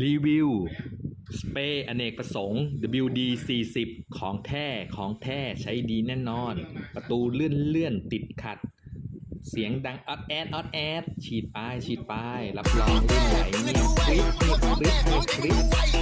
รีวิว สเปรย์อเนกประสงค์ WD 40ของแท้ของแท้ใช้ดีแน่นอน ประตูเลื่อนเลื่อนติดขัด เสียงดังออดแอดออดแอดฉีดไปฉีดไปรับรองเลื่นไหลเงียบกริ๊นปริ๊นปริ๊